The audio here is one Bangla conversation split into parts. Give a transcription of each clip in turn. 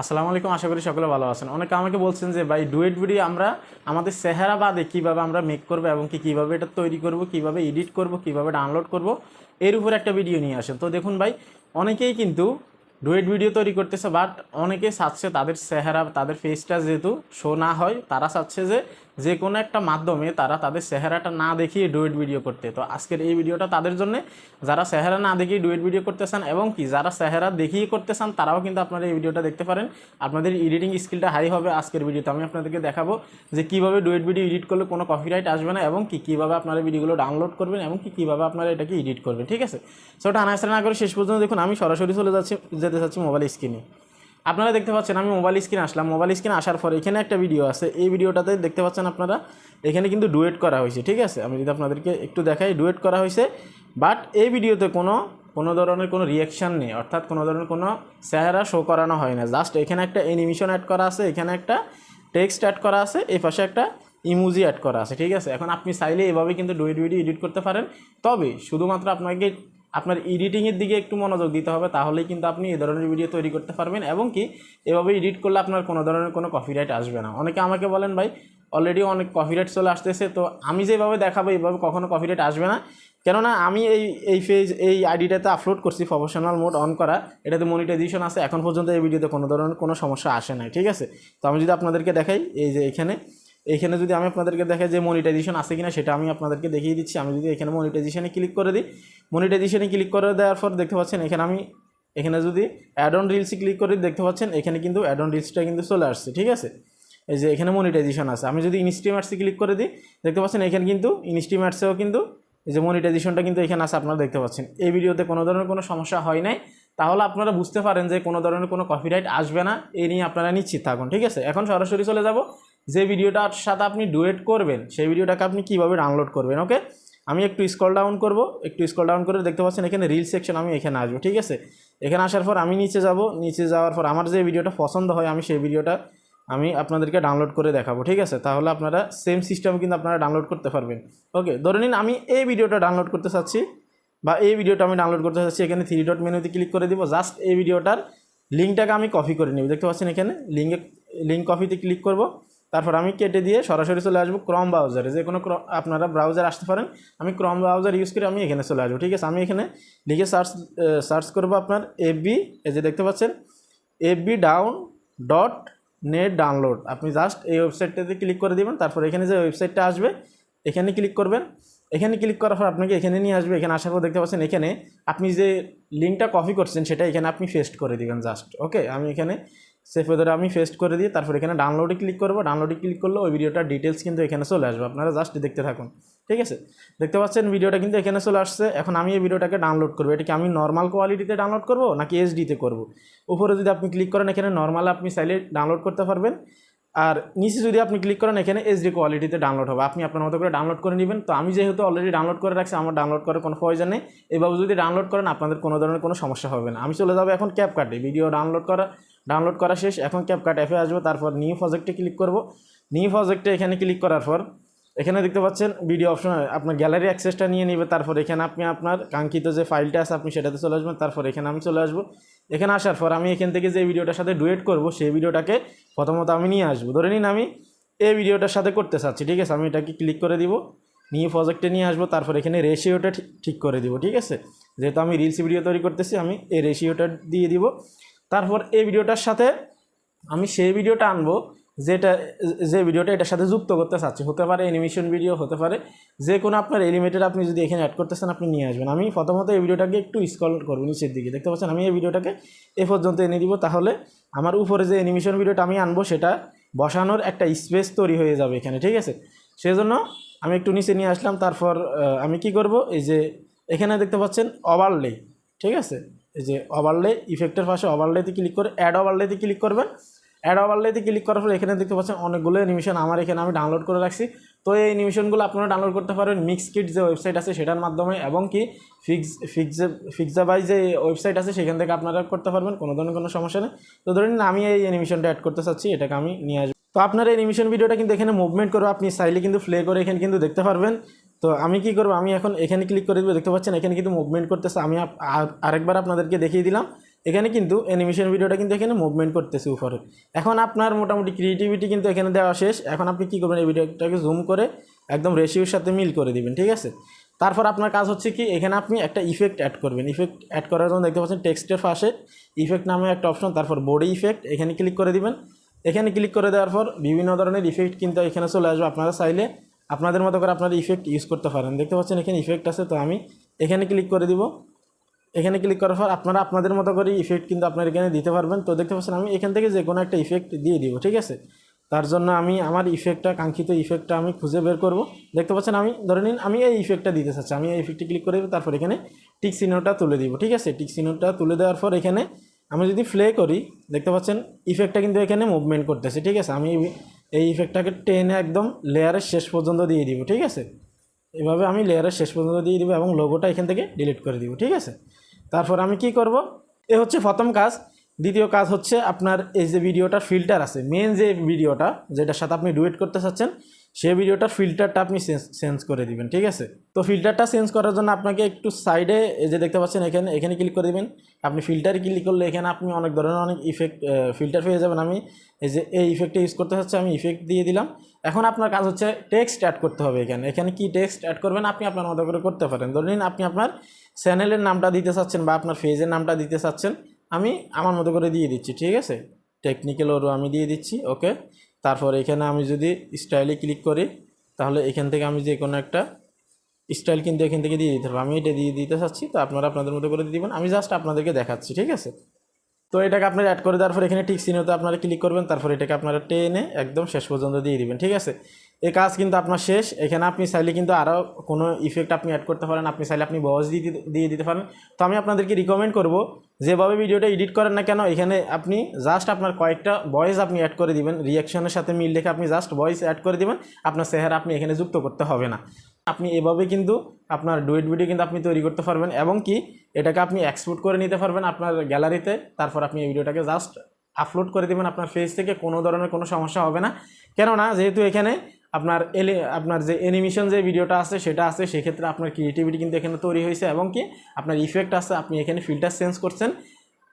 আসসালামু আলাইকুম, আশা করি সকলে ভালো আছেন। অনেকে আমাকে বলছেন যে, ভাই, ডুয়েট ভিডিও আমরা, আমাদের চেহারা বাদে কীভাবে আমরা মেক করব এবং কি কীভাবে এটা তৈরি করব, কীভাবে এডিট করব, কীভাবে ডাউনলোড করব, এর উপর একটা ভিডিও নিয়ে আসেন। তো দেখুন ভাই, অনেকেই কিন্তু ডুয়েট ভিডিও তৈরি করতেছে বাট অনেকে চাচ্ছে তাদের চেহারা, তাদের ফেসটা যেহেতু শো না হয়, তারা চাচ্ছে যে যে কোনো একটা মাধ্যমে তারা তাদের চেহারাটা না দেখিয়ে ডুয়েট ভিডিও করতে। তো আজকের এই ভিডিওটা তাদের জন্য, যারা চেহারা না দেখিয়ে ডুয়েট ভিডিও করতে চান এবং কি যারা চেহারা দেখিয়ে করতে চান, তারাও কিন্তু আপনারা এই ভিডিওটা দেখতে পারেন। আপনাদের এডিটিং স্কিলটা হাই হবে আজকের ভিডিওতে। আমি আপনাদেরকে দেখাবো যে কীভাবে ডুয়েট ভিডিও এডিট করলে কোনো কপিরাইট আসবে না এবং কি কীভাবে আপনারা ভিডিওগুলো ডাউনলোড করবেন এবং কি কীভাবে আপনারা এটাকে এডিট করবেন, ঠিক আছে? সো ওটা আনাস্তা না করে শেষ পর্যন্ত দেখুন, আমি সরাসরি চলে যাচ্ছি, যেতে চাচ্ছি মোবাইল স্ক্রিনে আপনারা দেখতে পাচ্ছেন, আমি মোবাইল স্ক্রিনে আসলাম। মোবাইল স্ক্রিনে আসার পর এখানে একটা ভিডিও আছে। এই ভিডিওটাতে দেখতে পাচ্ছেন আপনারা, এখানে কিন্তু ডুয়েট করা হয়েছে, ঠিক আছে? আমি যদি আপনাদেরকে একটু দেখাই ডুয়েট করা হয়েছে বাট এই ভিডিওতে কোনো কোনো ধরনের কোনো রিয়াকশান নেই, অর্থাৎ কোনো ধরনের কোনো চেহারা শো করানো হয় না। জাস্ট এখানে একটা অ্যানিমেশন অ্যাড করা আছে, এখানে একটা টেক্সট অ্যাড করা আছে, এই পাশে একটা ইমোজি অ্যাড করা আছে, ঠিক আছে? এখন আপনি চাইলে এভাবে কিন্তু ডুয়েট ভিডিও এডিট করতে পারেন। তবে শুধুমাত্র আপনাকে আপনার এডিটিংয়ের দিকে একটু মনোযোগ দিতে হবে, তাহলেই কিন্তু আপনি এই ধরনের ভিডিও তৈরি করতে পারবেন এবং কি এভাবে এডিট করলে আপনার কোনো ধরনের কোনো কপিরাইট আসবে না। অনেকে আমাকে বলেন, ভাই অলরেডি অনেক কপিরাইট চলে আসতেছে, তো আমি যেভাবে দেখাবো এইভাবে কখনো কপিরাইট আসবে না। কেননা আমি এই এই পেজ এই আইডিটাতে আপলোড করছি প্রফেশনাল মোড অন করা, এটাতে মনিটাইজেশন আছে, এখন পর্যন্ত এই ভিডিওতে কোনো ধরনের কোনো সমস্যা আসে নাই, ঠিক আছে? তো আমি যদি আপনাদেরকে দেখাই, এই যে এখানে এখানে যদি আমি আপনাদেরকে দেখাই যে মনিটাইজেশন আছে কিনা, সেটা আমি আপনাদেরকে দেখিয়ে দিচ্ছি। আমি যদি এখানে মনিটাইজেশনে ক্লিক করে দিই মনিটাইজেশনে ক্লিক করে দেওয়ার পর দেখতে পাচ্ছেন, এখানে আমি, এখানে যদি অ্যাড অন রিলসে ক্লিক করে দেখতে পাচ্ছেন, এখানে কিন্তু অ্যাড অন রিলসটা কিন্তু চলে আসছে, ঠিক আছে? এই যে এখানে মনিটাইজেশন আছে। আমি যদি ইনস্টিমেটসে ক্লিক করে দিই, দেখতে পাচ্ছেন, এখানে কিন্তু ইনস্টিমেটসেও কিন্তু এই যে মনিটাইজেশনটা কিন্তু এখানে আছে, আপনারা দেখতে পাচ্ছেন। এই ভিডিওতে কোনো ধরনের কোনো সমস্যা হয় নাই। তাহলে আপনারা বুঝতে পারেন যে কোনো ধরনের কোনো কপিরাইট আসবে না এই নিয়ে আপনারা নিশ্চিত থাকুন, ঠিক আছে? এখন সরাসরি চলে যাব। যে ভিডিওটার সাথে আপনি ডুয়েট করবেন, সেই ভিডিওটাকে আপনি কীভাবে ডাউনলোড করবেন ওকে আমি একটু স্ক্রল ডাউন করব, একটু স্ক্রল ডাউন করে দেখতে পাচ্ছেন এখানে রিল সেকশন আমি এখানে আসব, ঠিক আছে? এখানে আসার পর আমি নিচে যাব, নিচে যাওয়ার পর আমার যে ভিডিওটা পছন্দ হয়, আমি সেই ভিডিওটা আমি আপনাদেরকে ডাউনলোড করে দেখাবো, ঠিক আছে? তাহলে আপনারা সেম সিস্টেম কিন্তু আপনারা ডাউনলোড করতে পারবেন ওকে ধরে নিন আমি এই ভিডিওটা ডাউনলোড করতে চাচ্ছি, বা এই ভিডিওটা আমি ডাউনলোড করতে চাচ্ছি, এখানে থ্রি ডট মেনুতে ক্লিক করে দিব জাস্ট এই ভিডিওটার লিঙ্কটাকে আমি কপি করে নিব, দেখতে পাচ্ছেন এখানে? লিঙ্কে লিঙ্ক কপিতে ক্লিক করব তারপর আমি কেটে দিয়ে সরাসরি চলে আসব ক্রম ব্রাউজারে যে কোনো আপনারা ব্রাউজার আসতে পারেন। আমি ক্রম ব্রাউজার ইউজ করে আমি এখানে চলে আসব, ঠিক আছে? আমি এখানে লিখে সার্চ সার্চ করব আপনার এফবি এই যে দেখতে পাচ্ছেন? FB down dot net download আপনি জাস্ট এই ওয়েবসাইটটাতে ক্লিক করে দেবেন, তারপর এখানে যে ওয়েবসাইটটা আসবে, এখানে ক্লিক করবেন। এখানে ক্লিক করার পর আপনাকে এখানে নিয়ে আসবে, এখানে আসার পর দেখতে পাচ্ছেন এখানে আপনি যে লিঙ্কটা কপি করছেন, সেটা এখানে আপনি পেস্ট করে দিবেন জাস্ট ওকে আমি এখানে সেফ ওয়েদারে আমি ফেস্ট করে দিয়ে তারপর এখানে ডাউনলোডে ক্লিক করব। ডাউনলোডে ক্লিক করলে ওই ভিডিওটার ডিটেলস কিন্তু এখানে চলে আসবে। আপনারা জাস্ট দেখতে থাকুন। ঠিক আছে? দেখতে পাচ্ছেন ভিডিওটা কিন্তু এখানে চলে আসছে। এখন আমি এই ভিডিওটাকে ডাউনলোড করব। এটাকে আমি নর্মাল কোয়ালিটিতে ডাউনলোড করব নাকি এইচডিতে করব? উপরে যদি আপনি ক্লিক করেন, এখানে নর্মাল আপনি চাইলে ডাউনলোড করতে পারবেন। আর নিচে যদি আপনি ক্লিক করেন, এখানে এইচডি কোয়ালিটিতে ডাউনলোড হবে। আপনি আপনার মতো করে ডাউনলোড করে নেবেন। তো আমি যেহেতু অলরেডি ডাউনলোড করে রাখছি, আমার ডাউনলোড করার কোনো প্রয়োজন নেই। এভাবে যদি ডাউনলোড করেন, আপনাদের কোনো ধরনের কোনো সমস্যা হবে না। আমি চলে যাব এখন ক্যাপকার্টে ভিডিও ডাউনলোড করা ডাউনলোড করা শেষ। এখন ক্যাপকার্ট অ্যাপে আসব, তারপর নিউ প্রজেক্টে ক্লিক করব। নিউ প্রজেক্টে এখানে ক্লিক করার পর এখানে দেখতে পাচ্ছেন ভিডিও অপশন আপনার গ্যালারি অ্যাক্সেসটা নিয়ে নেবে, তারপর এখানে আপনি আপনার কাঙ্ক্ষিত যে ফাইলটা আছে, আপনি সেটাতে চলে আসবেন, তারপর এখানে আমি চলে আসব। এখানে আসার পর আমি এখান থেকে যে ভিডিওটার সাথে ডুয়েট করব, সেই ভিডিওটাকে প্রথমত আমি নিয়ে আসব। ধরে নিন আমি এই ভিডিওটার সাথে করতে চাচ্ছি, ঠিক আছে? আমি এটাকে ক্লিক করে দিব, নিয়ে প্রজেক্টে নিয়ে আসব, তারপর এখানে রেশিওটা ঠিক করে দিব, ঠিক আছে? যেহেতু আমি রিলস ভিডিও তৈরি করতেছি, আমি এই রেশিওটা দিয়ে দিব। তারপর এই ভিডিওটার সাথে আমি সেই ভিডিওটা আনব যেটা, যে ভিডিওটা এটার সাথে যুক্ত করতে চাচ্ছি, হতে পারে অ্যানিমেশন ভিডিও হতে পারে যে কোনো আপনার এলিমেটেড আপনি যদি এখানে অ্যাড করতেছেন আপনি নিয়ে আসবেন। আমি প্রথমত এই ভিডিওটাকে একটু স্কল করব নিচের দিকে। দেখতে পাচ্ছেন, আমি এই ভিডিওটাকে এ পর্যন্ত এনে দিব। তাহলে আমার উপরে যে অ্যানিমেশন ভিডিওটা আমি আনব, সেটা বসানোর একটা স্পেস তৈরি হয়ে যাবে এখানে, ঠিক আছে? সেজন্য আমি একটু নিচে নিয়ে আসলাম। তারপর আমি কি করব? এই যে এখানে দেখতে পাচ্ছেন ওভারলে ঠিক আছে? এই যে ওভারলে ইফেক্টের পাশে ওভারলেতে ক্লিক করে অ্যাড ওভারলেতে ক্লিক করবেন। অ্যাড ওভারলেতে ক্লিক করার পর এখানে দেখতে পাচ্ছেন অনেকগুলো অ্যানিমেশন আমার এখানে আমি ডাউনলোড করে রাখছি। তো এই অ্যানিমেশনগুলো আপনারা ডাউনলোড করতে পারবেন মিক্স কিট যে ওয়েবসাইট আছে সেটার মাধ্যমে এবং কি ফিক্স ফিক্সে ফিক্সাবাই যে ওয়েবসাইট আছে সেখান থেকে আপনারা করতে পারবেন। কোনো ধরনের কোনো সমস্যা নেই। তো ধরেন আমি এই অ্যানিমেশনটা অ্যাড করতে চাচ্ছি, এটাকে আমি নিয়ে আসব। তো আপনার অ্যানিমেশন ভিডিওটা কিন্তু এখানে মুভমেন্ট করে আপনি চাইলে কিন্তু প্লে করে এখানে কিন্তু দেখতে পারবেন। তো আমি কি করব? আমি এখন এখানে ক্লিক করে দেবো দেখতে পাচ্ছেন, এখানে কিন্তু মুভমেন্ট করতেছে। আমি আরেকবার আপনাদেরকে দেখিয়ে দিলাম। এখানে কিন্তু অ্যানিমেশন ভিডিওটা কিন্তু এখানে মুভমেন্ট করতেছে উপরে। এখন আপনার মোটামুটি ক্রিয়েটিভিটি কিন্তু এখানে দেওয়া শেষ। এখন আপনি কী করবেন, এই ভিডিওটাকে জুম করে একদম রেশিওর সাথে মিল করে দিবেন, ঠিক আছে? তারপর আপনার কাজ হচ্ছে কি, এখানে আপনি একটা ইফেক্ট অ্যাড করবেন। ইফেক্ট অ্যাড করার জন্য দেখতে পাচ্ছেন টেক্সটের পাশে ইফেক্ট নামে একটা অপশন তারপর বডি ইফেক্ট এখানে ক্লিক করে দিবেন। এখানে ক্লিক করে দেওয়ার পর বিভিন্ন ধরনের ইফেক্ট কিন্তু এখানে চলে আসবে আপনারা চাইলে। আপনাদের মতো করে আপনারা ইফেক্ট ইউজ করতে পারেন। দেখতে পাচ্ছেন এখানে ইফেক্ট আছে, তো আমি এখানে ক্লিক করে দিব। এখানে ক্লিক করার পর আপনারা আপনাদের মতো করে ইফেক্ট কিন্তু আপনার এখানে দিতে পারবেন। তো দেখতে পাচ্ছেন, আমি এখান থেকে যে কোনো একটা ইফেক্ট দিয়ে দিব, ঠিক আছে? তার জন্য আমি আমার ইফেক্টটা কাঙ্ক্ষিত ইফেক্টটা আমি খুঁজে বের করব। দেখতে পাচ্ছেন, আমি ধরে নিন, আমি এই ইফেক্টটা দিতে চাচ্ছি। আমি এই ইফেক্টে ক্লিক করে তারপর এখানে টিক চিহ্নটা তুলে দিব, ঠিক আছে? টিক চিহ্নটা তুলে দেওয়ার পর এখানে আমি যদি প্লে করি, দেখতে পাচ্ছেন ইফেক্টটা কিন্তু এখানে মুভমেন্ট করতেছে, ঠিক আছে? আমি এই ইফেক্টটাকে টেনে একদম লেয়ারের শেষ পর্যন্ত দিয়ে দিব, ঠিক আছে? এভাবে আমি লেয়ারের শেষ পর্যন্ত দিয়ে দিব এবং লোগোটা এখান থেকে ডিলিট করে দিব, ঠিক আছে? তারপর আমি কি করব? এ হচ্ছে প্রথম কাজ। দ্বিতীয় কাজ হচ্ছে আপনার এই যে ভিডিওটার ফিল্টার আছে মেন যে ভিডিওটা যেটার সাথে আপনি ডুয়েট করতে চাচ্ছেন, সেই ভিডিওটার ফিল্টারটা আপনি চেঞ্জ করে দিবেন, ঠিক আছে? তো ফিল্টারটা চেঞ্জ করার জন্য আপনাকে একটু সাইডে যে দেখতে পাচ্ছেন, এখানে এখানে ক্লিক করে দিবেন। আপনি ফিল্টারে ক্লিক করলে এখানে আপনি অনেক ধরনের অনেক ইফেক্ট ফিল্টার পেয়ে যাবেন। আমি এই যে এই ইফেক্টটা ইউজ করতে চাচ্ছি, আমি ইফেক্ট দিয়ে দিলাম। এখন আপনার কাজ হচ্ছে টেক্সট অ্যাড করতে হবে এখানে। এখানে কি টেক্সট অ্যাড করবেন, আপনি আপনার মতো করে করতে পারেন। ধরে নিন আপনি আপনার চ্যানেলের নামটা দিতে চাচ্ছেন বা আপনার পেজের নামটা দিতে চাচ্ছেন, আমি আমার মতো করে দিয়ে দিচ্ছি, ঠিক আছে? টেকনিক্যাল ওরও আমি দিয়ে দিচ্ছি, ওকে? তারপর এখানে আমি যদি স্টাইলে ক্লিক করি, তাহলে এখান থেকে আমি যে কোনো একটা স্টাইল কিন্তু এখান থেকে দিয়ে দিতে পারব আমি এটা দিয়ে দিতে চাচ্ছি, তো আপনারা আপনাদের মতো করে দিবেন, আমি জাস্ট আপনাদেরকে দেখাচ্ছি, ঠিক আছে? তো এটাকে আপনারা অ্যাড করে দেওয়ার পর এখানে ঠিক চিহ্নতে আপনারা ক্লিক করবেন, তারপর এটাকে আপনারা টেনে একদম শেষ পর্যন্ত দিয়ে দিবেন, ঠিক আছে? এই কাজ কিন্তু আপনার শেষ। এখানে আপনি চাইলে কিন্তু আরও কোনো ইফেক্ট আপনি অ্যাড করতে পারেন। আপনি চাইলে আপনি বয়স দিয়ে দিয়ে দিতে পারেন। তো আমি আপনাদেরকে রিকমেন্ড করব, যেভাবে ভিডিওটা এডিট করেন না কেন, এখানে আপনি জাস্ট আপনার কয়েকটা ভয়েস আপনি অ্যাড করে দিবেন। রিয়াকশনের সাথে মিল রেখে আপনি জাস্ট ভয়েস অ্যাড করে দিবেন। আপনার চেহারা আপনি এখানে যুক্ত করতে হবে না। আপনি এভাবে কিন্তু আপনার ডুয়েট ভিডিও কিন্তু আপনি তৈরি করতে পারবেন এবং কি এটাকে আপনি এক্সপোর্ট করে নিতে পারবেন আপনার গ্যালারিতে তারপর আপনি এই ভিডিওটাকে জাস্ট আপলোড করে দেবেন। আপনার ফেজ থেকে কোনো ধরনের কোনো সমস্যা হবে না। কেননা যেহেতু এখানে আপনার এলে, আপনার যে অ্যানিমেশন যে ভিডিওটা আছে, সেটা আছে, সেক্ষেত্রে আপনার ক্রিয়েটিভিটি কিন্তু এখানে তৈরি হয়েছে এবং কি আপনার ইফেক্ট আছে, আপনি এখানে ফিল্টার চেঞ্জ করছেন।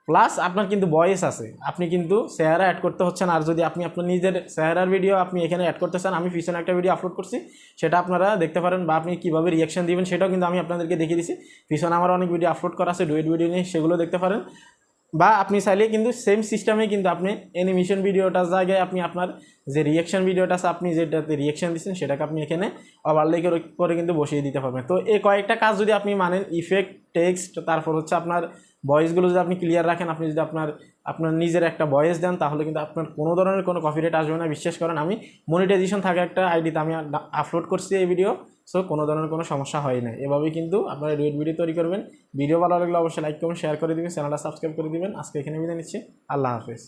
প্লাস আপনার কিন্তু ভয়েস আছে। আপনি কিন্তু চেহারা অ্যাড করতে হচ্ছেন আর যদি আপনি আপনার নিজের চেহারার ভিডিও আপনি এখানে অ্যাড করতে চান, আমি পিছনে একটা ভিডিও আপলোড করছি, সেটা আপনারা দেখতে পারেন বা আপনি কীভাবে রিয়াকশন দিবেন, সেটাও কিন্তু আমি আপনাদেরকে দেখিয়ে দিচ্ছি পিছনে আমার অনেক ভিডিও আপলোড করা আছে ডুয়েট ভিডিও নিয়ে সেগুলো দেখতে পারেন। বা আপনি চাইলে কিন্তু সেম সিস্টেমে কিন্তু আপনি অ্যানিমেশন ভিডিওটার জায়গায় আপনি আপনার যে রিয়াকশন ভিডিওটা আছে, আপনি যেটাতে রিয়াকশন দিচ্ছেন, সেটাকে আপনি এখানে ওভারলে করে কিন্তু বসিয়ে দিতে পারবেন। তো এই কয়েকটা কাজ যদি আপনি মানেন ইফেক্ট টেক্সট তারপর হচ্ছে আপনার ভয়েসগুলো যদি আপনি ক্লিয়ার রাখেন, আপনি যদি আপনার আপনার নিজের একটা ভয়েস দেন, তাহলে কিন্তু আপনার কোনো ধরনের কোনো কপিরাইট আসবে না। বিশ্বাস করেন, আমি মনিটাইজেশন থাকা একটা আইডিতে আমি আপলোড করছি এই ভিডিও সো কোনো ধরনের কোনো সমস্যা হয় না এভাবেই কিন্তু আপনারা রেড ভিডিও তৈরি করবেন। ভিডিও ভালো লাগলে অবশ্যই লাইক করুন শেয়ার করে দেবেন। চ্যানেলটা সাবস্ক্রাইব করে দেবেন। আজকে এখানে বিদায় নিচ্ছি। আল্লাহ হাফেজ।